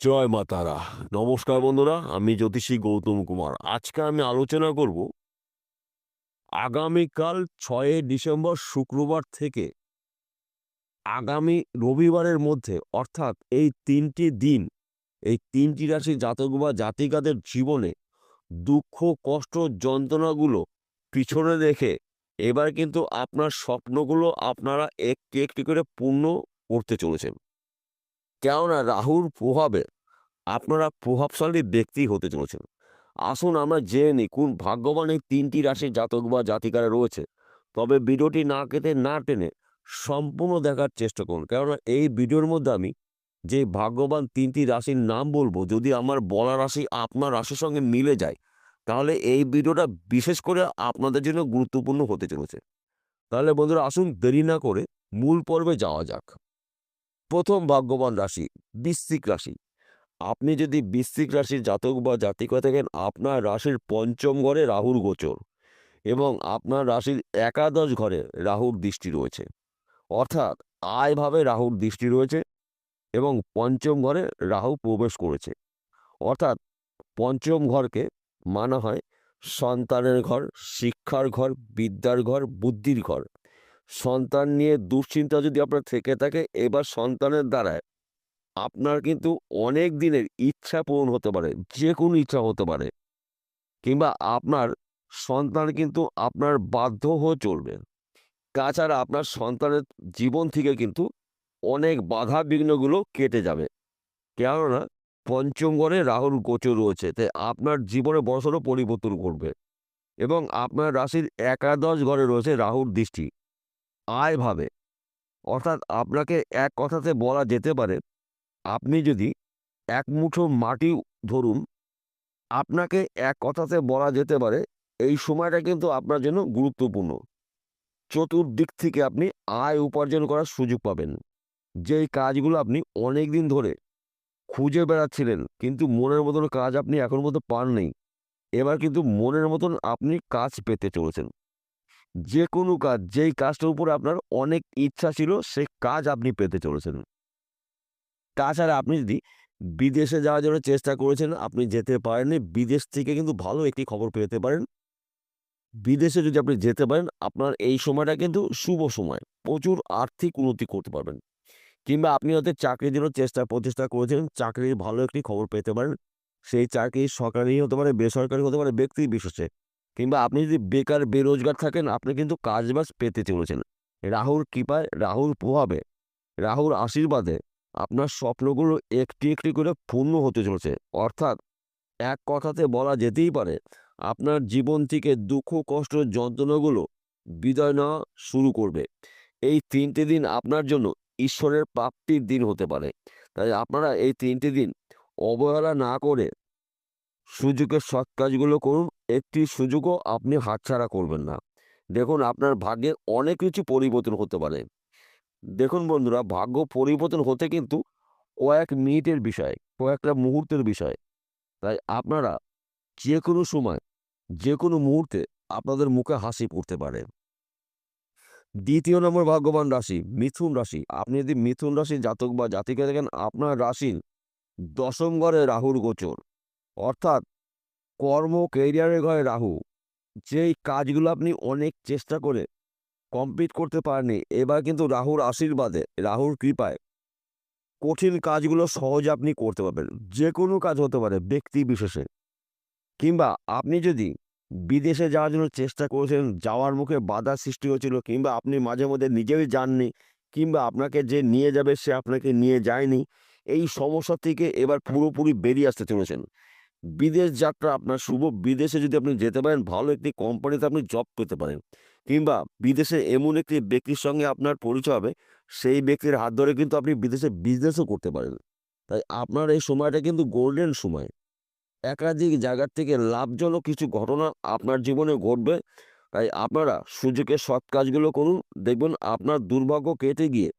জয় মা তারা। নমস্কার বন্ধুরা, আমি জ্যোতিষী গৌতম কুমার। আজকে আমি আলোচনা করব আগামীকাল ছয়ই ডিসেম্বর শুক্রবার থেকে আগামী রবিবারের মধ্যে, অর্থাৎ এই তিনটি দিন, এই তিনটি রাশি জাতক বা জাতিকাদের জীবনে দুঃখ, কষ্ট, যন্ত্রণাগুলো পিছনে রেখে এবার কিন্তু আপনার স্বপ্নগুলো আপনারা একটি একটি করে পূর্ণ করতে চলেছেন। কেননা রাহুর প্রভাবে আপনারা প্রভাবশালী ব্যক্তি হতে চলেছেন। আসুন আমরা জেনে নিই কোন ভাগ্যবান এই তিনটি রাশির জাতক বা জাতিকারা রয়েছে। তবে ভিডিওটি না কেটে না টেনে সম্পূর্ণ দেখার চেষ্টা করুন। কেননা এই ভিডিওর মধ্যে আমি যে ভাগ্যবান তিনটি রাশির নাম বলব, যদি আমার বলা রাশি আপনার রাশির সঙ্গে মিলে যায়, তাহলে এই ভিডিওটা বিশেষ করে আপনাদের জন্য গুরুত্বপূর্ণ হতে চলেছে। তাহলে বন্ধুরা আসুন দেরি না করে মূল পর্বে যাওয়া যাক। প্রথম ভাগ্যবান রাশি, বৃশ্চিক রাশি। আপনি যদি বৃশ্চিক রাশির জাতক বা জাতিকা থাকেন, আপনার রাশির পঞ্চম ঘরে রাহুর গোচর এবং আপনার রাশির একাদশ ঘরে রাহুর দৃষ্টি রয়েছে। অর্থাৎ আয়ভাবে রাহুর দৃষ্টি রয়েছে এবং পঞ্চম ঘরে রাহু প্রবেশ করেছে। অর্থাৎ পঞ্চম ঘরকে মানা হয় সন্তানের ঘর, শিক্ষার ঘর, বিদ্যার ঘর, বুদ্ধির ঘর। সন্তান নিয়ে দুশ্চিন্তা যদি আপনার থেকে থাকে, এবার সন্তানের দ্বারায় আপনার কিন্তু অনেক দিনের ইচ্ছা পূরণ হতে পারে যে কোনো ইচ্ছা হতে পারে। কিংবা আপনার সন্তান কিন্তু আপনার বাধ্য হয়ে চলবে। তাছাড়া আপনার সন্তানের জীবন থেকে কিন্তু অনেক বাধা বিঘ্নগুলো কেটে যাবে। কেননা পঞ্চম ঘরে রাহুর গোচর রয়েছে, তাই আপনার জীবনে বড়সড় পরিবর্তন ঘটবে। এবং আপনার রাশির একাদশ ঘরে রয়েছে রাহুর দৃষ্টি। আয়ভাবে অর্থাৎ আপনাকে এক কথাতে বলা যেতে পারে, আপনি যদি এক মুঠো মাটি ধরুন, আপনাকে এক কথাতে বলা যেতে পারে, এই সময়টা কিন্তু আপনার জন্য গুরুত্বপূর্ণ। চতুর্দিক থেকে আপনি আয় উপার্জন করার সুযোগ পাবেন। যেই কাজগুলো আপনি অনেক দিন ধরে খুঁজে বেড়াচ্ছিলেন, কিন্তু মনের মতন কাজ আপনি এখন মতো পাননি। এবার কিন্তু মনের মতন আপনি কাজ পেতে চলেছেন। যে কোনো কাজ, যেই কাজটার উপরে আপনার অনেক ইচ্ছা ছিল সেই কাজ আপনি পেতে চলেছেন। তাছাড়া আপনি যদি বিদেশে যাওয়ার জন্য চেষ্টা করেছেন, আপনি যেতে পারেননি, বিদেশ থেকে কিন্তু ভালো একটি খবর পেতে পারেন। বিদেশে যদি আপনি যেতে পারেন, আপনার এই সময়টা কিন্তু শুভ সময়, প্রচুর আর্থিক উন্নতি করতে পারবেন। কিংবা আপনি হয়তো চাকরির জন্য চেষ্টা, প্রচেষ্টা করেছেন, চাকরির ভালো একটি খবর পেতে পারেন। সেই চাকরি সরকারি হতে পারে, বেসরকারি হতে পারে ব্যক্তি বিশেষে কিংবা আপনি যদি বেকার, বেরোজগার থাকেন, আপনি কিন্তু কাজবাজ পেতে চলেছেন। রাহুর কৃপায় রাহুর প্রভাবে রাহুর আশীর্বাদে আপনার স্বপ্নগুলো একটি একটি করে পূর্ণ হতে চলেছে। অর্থাৎ এক কথাতে বলা যেতেই পারে, আপনার জীবন থেকে দুঃখ, কষ্ট, যন্ত্রণাগুলো বিদায় নেওয়া শুরু করবে। এই তিনটে দিন আপনার জন্য ঈশ্বরের প্রাপ্তির দিন হতে পারে। তাই আপনারা এই তিনটে দিন অবহেলা না করে সুযোগের সৎ কাজগুলো করুন, একটি সুযোগও আপনি হাতছাড়া করবেন না। দেখুন, আপনার ভাগ্যে অনেক কিছু পরিবর্তন হতে পারে। দেখুন বন্ধুরা, ভাগ্য পরিবর্তন হতে কিন্তু কয়েক মিনিটের বিষয়, কয়েকটা মুহূর্তের বিষয়। তাই আপনারা যে কোনো সময় যে কোনো মুহূর্তে আপনাদের মুখে হাসি পড়তে পারে। দ্বিতীয় নম্বর, ভাগ্যবান রাশি, মিথুন রাশি। আপনি যদি মিথুন রাশি জাতক বা জাতিকে দেখেন, আপনার রাশির দশম ঘরে রাহুর গোচর। অর্থাৎ কর্ম কেরিয়ারের ঘরে রাহু, যেই কাজগুলো আপনি অনেক চেষ্টা করে কমপ্লিট করতে পারেননি, এবার কিন্তু রাহুর আশীর্বাদে, রাহুর কৃপায় কঠিন কাজগুলো সহজে আপনি করতে পারবেন। যে কোনো কাজ হতে পারে, ব্যক্তি বিশেষে। কিংবা আপনি যদি বিদেশে যাওয়ার জন্য চেষ্টা করেছেন, যাওয়ার মুখে বাধা সৃষ্টি হয়েছিল, কিংবা আপনি মাঝে মধ্যে নিজেই যাননি, কিংবা আপনাকে যে নিয়ে যাবে সে আপনাকে নিয়ে যায়নি, এই সমস্যা থেকে এবার পুরোপুরি বেরিয়ে আসতে চলেছেন। বিদেশ যাত্রা আপনার শুভ। বিদেশে যদি আপনি যেতে পারেন, ভালো একটি কোম্পানিতে আপনি জব পেতে পারেন। কিংবা বিদেশে এমন একটি ব্যক্তির সঙ্গে আপনার পরিচয় হবে, সেই ব্যক্তির হাত ধরে কিন্তু আপনি বিদেশে বিজনেসও করতে পারেন। তাই আপনার এই সময়টা কিন্তু গোল্ডেন সময়। একাধিক জায়গার থেকে লাভজনক কিছু ঘটনা আপনার জীবনে ঘটবে। তাই আপনারা সুযোগের সৎ কাজগুলো করুন। দেখবেন আপনার দুর্ভাগ্য কেটে গিয়ে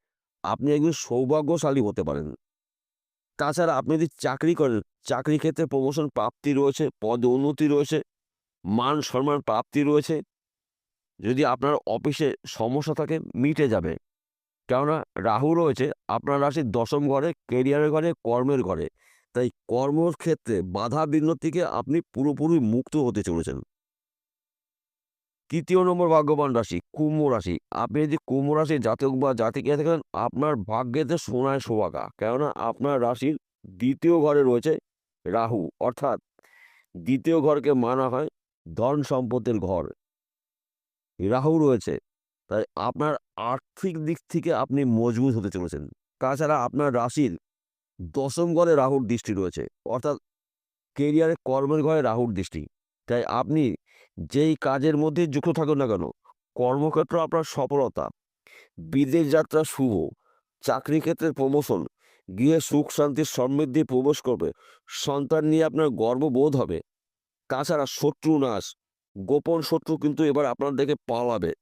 আপনি একজন সৌভাগ্যশালী হতে পারেন। তাছাড়া আপনি যদি চাকরি করেন, চাকরি ক্ষেত্রে প্রমোশন প্রাপ্তি রয়েছে, পদ উন্নতি রয়েছে, মান সম্মান প্রাপ্তি রয়েছে, যদি আপনার অফিসে সমস্যা থাকে, মিটে যাবে। কেননা রাহু রয়েছে, আপনার রাশির দশম ঘরে কেরিয়ারের ঘরে, কর্মের ঘরে। তাই কর্মক্ষেত্রে বাধা বিঘ্ন থেকে আপনি পুরোপুরি মুক্ত হতে চলেছেন। তৃতীয় নম্বর ভাগ্যবান রাশি, কুম্ভ রাশি। আপনি যদি কুম্ভ রাশি জাতক বা জাতিকে থাকেন, আপনার ভাগ্যেতে সোনায় সোহাগা কেননা আপনার রাশির দ্বিতীয় ঘরে রয়েছে রাহু। অর্থাৎ দ্বিতীয় ঘরকে মানা হয় ধন সম্পদের ঘর। রাহু রয়েছে। তাই আপনার আর্থিক দিক থেকে আপনি মজবুত হতে চলেছেন। তাছাড়া আপনার রাশির দশম ঘরে রাহুর দৃষ্টি রয়েছে। অর্থাৎ কেরিয়ারে কর্মের ঘরে রাহুর দৃষ্টি। তাই আপনি যেই কাজের মধ্যে যুক্ত থাকুন না কেন, কর্মক্ষেত্র আপনার সফলতা। বিদেশ যাত্রা শুভ, চাকরি ক্ষেত্রে প্রমোশন গৃহে সুখ শান্তির সমৃদ্ধি প্রবেশ করবে। সন্তান নিয়ে আপনার গর্ববোধ হবে। তাছাড়া শত্রু নাশ, গোপন শত্রু কিন্তু এবার আপনার দেখে পালাবে।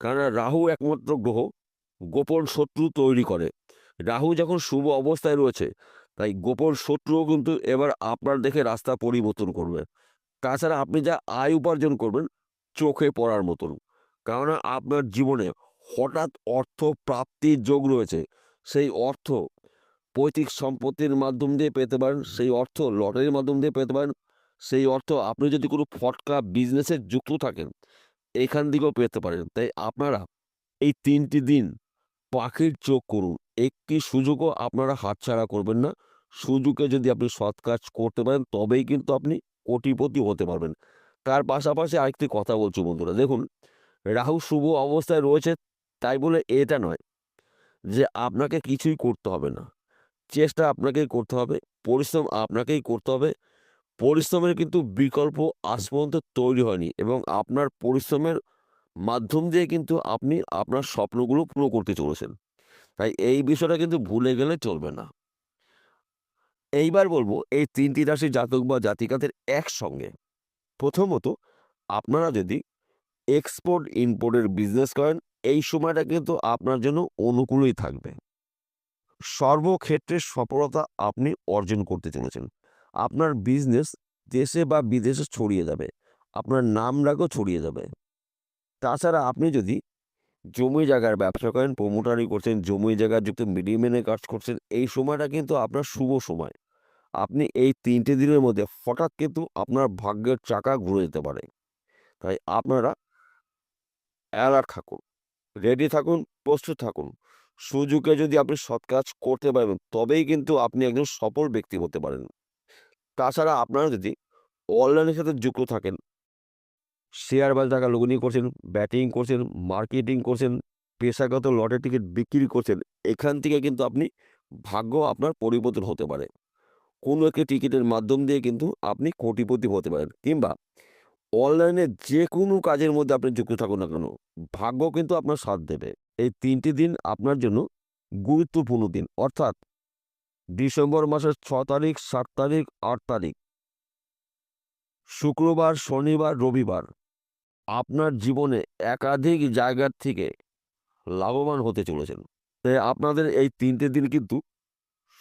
কারণ রাহু একমাত্র গ্রহ, গোপন শত্রু তৈরি করে। রাহু যখন শুভ অবস্থায় রয়েছে, তাই গোপন শত্রুও কিন্তু এবার আপনার দেখে রাস্তা পরিবর্তন করবে। তাছাড়া আপনি যা আয় উপার্জন করবেন, চোখে পড়ার মতন। কারণ আপনার জীবনে হঠাৎ অর্থ প্রাপ্তির যোগ রয়েছে, সেই অর্থ পৈতৃক সম্পত্তির মাধ্যম দিয়ে পেতে পারেন, সেই অর্থ লটারির মাধ্যম দিয়ে পেতে পারেন, সেই অর্থ আপনি যদি কোনো ফটকা বিজনেসে যুক্ত থাকেন, এখান থেকেও পেতে পারেন। তাই আপনারা এই তিনটি দিন পাখির চোখ করুন। একটি সুযোগও আপনারা হাতছাড়া করবেন না। সুযোগে যদি আপনি সৎ কাজ করতে পারেন, তবেই কিন্তু আপনি কোটিপতি হতে পারবেন। তার পাশাপাশি আরেকটি কথা বলছি বন্ধুরা, দেখুন, রাহু শুভ অবস্থায় রয়েছে তাই বলে এটা নয় যে আপনাকে কিছুই করতে হবে না। চেষ্টা আপনাকেই করতে হবে, পরিশ্রম আপনাকেই করতে হবে। পরিশ্রমের কিন্তু বিকল্প আজ পর্যন্ত তৈরি হয়নি এবং আপনার পরিশ্রমের মাধ্যম দিয়ে কিন্তু আপনি আপনার স্বপ্নগুলো পুরো করতে চলেছেন। তাই এই বিষয়টা কিন্তু ভুলে গেলে চলবে না। এইবার বলব, এই তিনটি রাশি জাতক বা জাতিকাদের একসঙ্গে। প্রথমত, আপনারা যদি এক্সপোর্ট ইম্পোর্টের বিজনেস করেন, এই সময়টা কিন্তু আপনার জন্য অনুকূলই থাকবে। সর্বক্ষেত্রে সফলতা আপনি অর্জন করতে চলেছেন। আপনার বিজনেস দেশে বা বিদেশে ছড়িয়ে যাবে। আপনার নাম ছড়িয়ে যাবে। তাছাড়া আপনি যদি জমি জায়গার ব্যবসা করেন প্রমোটারি করছেন, জমি জায়গার যুক্ত মিডিয়ামেনে কাজ করছেন, এই সময়টা কিন্তু আপনার শুভ সময়। আপনি এই তিনটে দিনের মধ্যে হঠাৎ কিন্তু আপনার ভাগ্যের চাকা ঘুরে যেতে পারে। তাই আপনারা অ্যালার্ট থাকুন রেডি থাকুন, প্রস্তুত থাকুন। সুযোগে যদি আপনি সৎ কাজ করতে পারবেন তবেই কিন্তু আপনি একজন সফল ব্যক্তি হতে পারেন। তাছাড়া আপনারা যদি অনলাইনের সাথে যুক্ত থাকেন শেয়ার বাজার টাকা লগ্নি করছেন ব্যাটিং করছেন মার্কেটিং করছেন, পেশাগত লটারি টিকিট বিক্রি করছেন, এখান থেকে কিন্তু আপনি ভাগ্য আপনার পরিবর্তন হতে পারে। কোনো একটি টিকিটের মাধ্যম দিয়ে কিন্তু আপনি কোটিপতি হতে পারেন কিংবা অনলাইনে যে কোনো কাজের মধ্যে আপনি যুক্ত থাকুন না কেন, ভাগ্য কিন্তু আপনার সাথ দেবে। এই তিনটি দিন আপনার জন্য গুরুত্বপূর্ণ দিন। অর্থাৎ ডিসেম্বর মাসের ছ তারিখ, সাত তারিখ, আট তারিখ। শুক্রবার, শনিবার, রবিবার আপনার জীবনে একাধিক জায়গার থেকে লাভবান হতে চলেছেন। তাই আপনাদের এই তিনটে দিন কিন্তু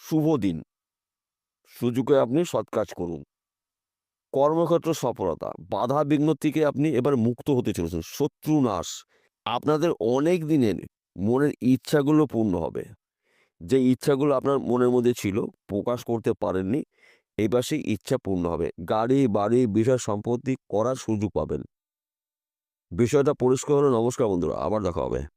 শুভ দিন। সুযোগে আপনি সৎ কাজ করুন। কর্মক্ষেত্র সফলতা, বাধা বিঘ্ন থেকে আপনি এবার মুক্ত হতে চলেছেন, শত্রু নাশ। আপনাদের অনেক দিনের মনের ইচ্ছাগুলো পূর্ণ হবে। যে ইচ্ছাগুলো আপনার মনের মধ্যে ছিল, প্রকাশ করতে পারেননি, এবার সেই ইচ্ছা পূর্ণ হবে। গাড়ি, বাড়ি, বিষয় সম্পত্তি করার সুযোগ পাবেন। বিষয়টা পরিষ্কার হলো নমস্কার বন্ধুরা, আবার দেখা হবে।